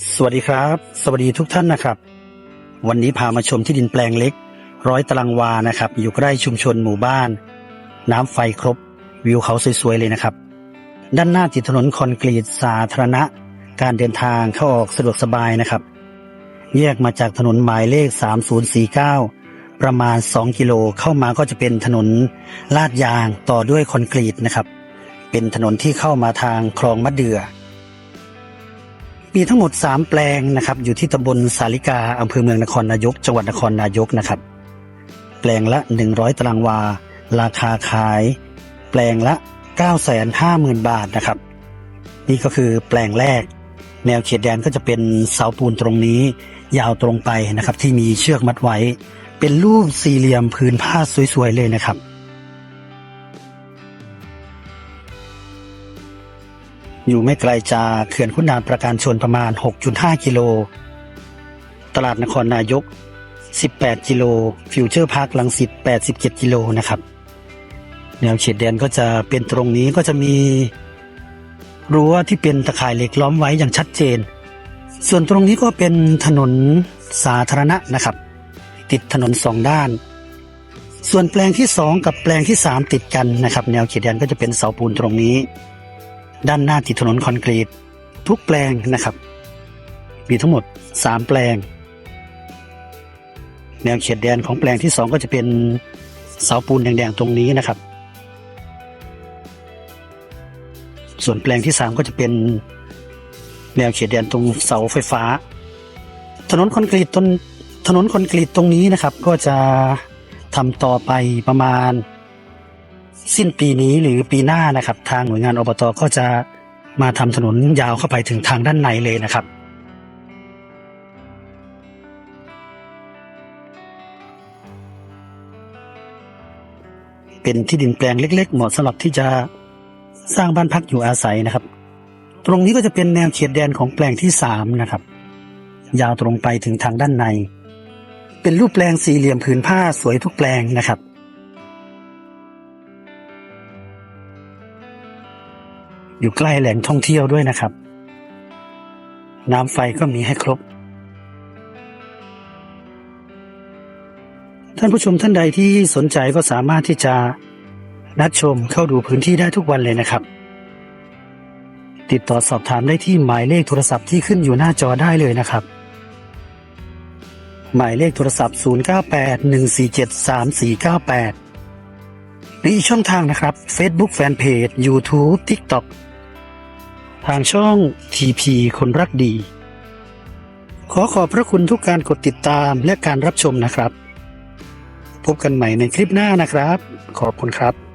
สวัสดีครับ สวัสดีทุกท่านนะครับ วันนี้พามาชมที่ดินแปลงเล็ก ร้อยตารางวานะครับ อยู่ใกล้ชุมชนหมู่บ้าน น้ำไฟครบ วิวเขาสวยๆเลยนะครับ ด้านหน้าติดถนนคอนกรีตสาธารณะ การเดินทางเข้าออกสะดวกสบายนะครับ แยกมาจากถนนหมายเลข 3049 ประมาณ 2 กิโลเข้ามาก็จะเป็นถนนลาดยางต่อด้วยคอนกรีตนะครับ เป็นถนนที่เข้ามาทางคลองมะเดื่อ มีทั้งหมด 3 แปลงนะครับ อยู่ที่ตำบลสาลิกาอำเภอเมืองนครนายก จังหวัดนครนายกนะครับ แปลงละ 100 ตารางวา ราคาขาย แปลงละ 950,000 บาทนะครับ นี่ก็คือแปลงแรก แนวเขตแดนก็จะเป็นเสาปูนตรงนี้ ยาวตรงไปนะครับ ที่มีเชือกมัดไว้ เป็นรูปสี่เหลี่ยมผืนผ้าสวยๆเลยนะครับ อยู่ไม่ไกลจากเขื่อนขุนด่านประการชนประมาณ 6.5 กิโล ตลาดนครนายก 18 กิโล ฟิวเจอร์พาร์คลังสิต87 กิโลนะครับ แนวเขตแดนก็จะเป็นตรงนี้ก็จะมีรั้วที่เป็นตะข่ายเหล็กล้อมไว้อย่างชัดเจน ส่วนตรงนี้ก็เป็นถนนสาธารณะนะครับ ติดถนนสองด้าน ส่วนแปลงที่สองกับแปลงที่สามติดกันนะครับ แนวเขตแดนก็จะเป็นเสาปูนตรงนี้ ด้านหน้าติดถนนคอนกรีต ทุกแปลงนะครับ มีทั้งหมด 3 แปลง แนวเขตแดนของแปลงที่ 2 ก็จะเป็นเสาปูนแดงๆตรงนี้นะครับ ส่วนแปลงที่ 3 ก็จะเป็นแนวเขตแดนตรงเสาไฟฟ้า ถนนคอนกรีตต้นถนนคอนกรีตตรงนี้นะครับ ก็จะทำต่อไปประมาณ สิ้นปีนี้หรือปีหน้านะครับ ทางหน่วยงานอบตก็จะมาทำถนนยาวเข้าไปถึงทางด้านในเลยนะครับ เป็นที่ดินแปลงเล็ก ๆ เหมาะสำหรับที่จะสร้างบ้านพักอยู่อาศัยนะครับ ตรงนี้ก็จะเป็นแนวเขตแดนของแปลงที่สามนะครับ ยาวตรงไปถึงทางด้านใน เป็นรูปแปลงสี่เหลี่ยมผืนผ้าสวยทุกแปลงนะครับ อยู่ใกล้แหล่งท่องเที่ยวด้วยนะครับ น้ำไฟก็มีให้ครบ ท่านผู้ชมท่านใดที่สนใจก็สามารถที่จะนัดชมเข้าดูพื้นที่ได้ทุกวันเลยนะครับ ติดต่อสอบถามได้ที่หมายเลขโทรศัพท์ที่ขึ้นอยู่หน้าจอได้เลยนะครับ หมายเลขโทรศัพท์ 0981473498หรืออีกช่องทางนะครับ Facebook Fanpage YouTube TikTok ทางช่อง TP คนรักดี ขอขอบพระคุณทุกการกดติดตามและการรับชมนะครับ พบกันใหม่ในคลิปหน้านะครับ ขอบคุณครับ